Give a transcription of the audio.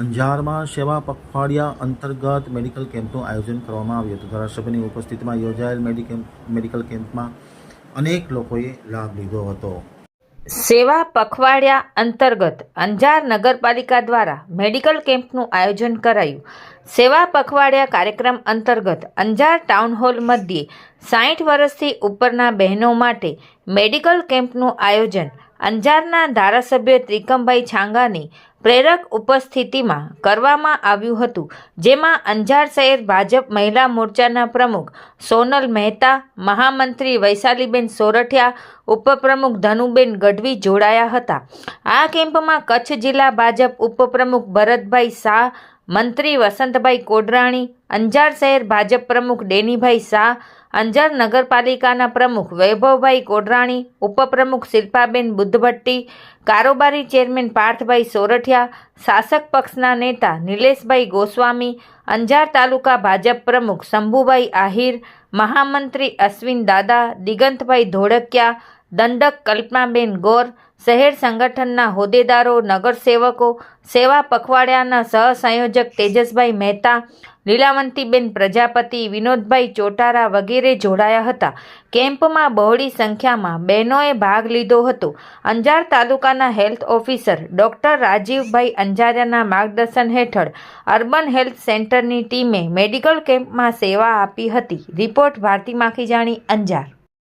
અંજારમાં સેવા પખવાડિયા અંતર્ગત મેડિકલ કેમ્પનું આયોજન કરવામાં આવ્યું હતું. ધારાસભ્યની ઉપસ્થિતિમાં યોજાયેલ મેડિકેમ્પ મેડિકલ કેમ્પમાં અનેક લોકોએ લાભ લીધો હતો. સેવા પખવાડિયા અંતર્ગત અંજાર નગરપાલિકા દ્વારા મેડિકલ કેમ્પનું આયોજન કરાયું. સેવા પખવાડિયા કાર્યક્રમ અંતર્ગત અંજાર ટાઉન હોલ મધ્યે સાઠ વર્ષથી ઉપરના બહેનો માટે મેડિકલ કેમ્પનું આયોજન અંજારના ધારાસભ્ય ત્રિકમભાઈ છાંગાની પ્રેરક ઉપસ્થિતિમાં કરવામાં આવ્યું હતું, જેમાં અંજાર શહેર ભાજપ મહિલા મોરચાના પ્રમુખ સોનલ મહેતા, મહામંત્રી વૈશાલીબેન સોરઠિયા, ઉપપ્રમુખ ધનુબેન ગઢવી જોડાયા હતા. આ કેમ્પમાં કચ્છ જિલ્લા ભાજપ ઉપપ્રમુખ ભરતભાઈ શાહ, મંત્રી વસંતભાઈ કોડરાણી, અંજાર શહેર ભાજપ પ્રમુખ ડેનીભાઈ શાહ અંજાર નગરપાલિકાના પ્રમુખ વૈભવભાઈ કોડરાણી, ઉપપ્રમુખ શિલ્પાબેન બુદ્ધભટ્ટી, કારોબારી ચેરમેન પાર્થભાઈ સોરઠિયા, શાસક પક્ષના નેતા નિલેશભાઈ ગોસ્વામી, અંજાર તાલુકા ભાજપ પ્રમુખ શંભુભાઈ આહિર, મહામંત્રી અશ્વિન દાદા, દિગંતભાઈ ધોળકિયા દંડક કલ્પનાબેન ગોર, શહેર સંગઠનના હોદ્દેદારો, નગરસેવકો, સેવા પખવાડિયાના સહસંયોજક તેજસભાઈ મહેતા, લીલાવંતીબેન પ્રજાપતિ, વિનોદભાઈ ચોટારા વગેરે જોડાયા હતા. કેમ્પમાં બહોળી સંખ્યામાં બહેનોએ ભાગ લીધો હતો. અંજાર તાલુકાના હેલ્થ ઓફિસર ડૉક્ટર રાજીવભાઈ અંજારિયાના માર્ગદર્શન હેઠળ અર્બન હેલ્થ સેન્ટરની ટીમે મેડિકલ કેમ્પમાં સેવા આપી હતી. રિપોર્ટ ભારતી માખીજાણી અંજાર.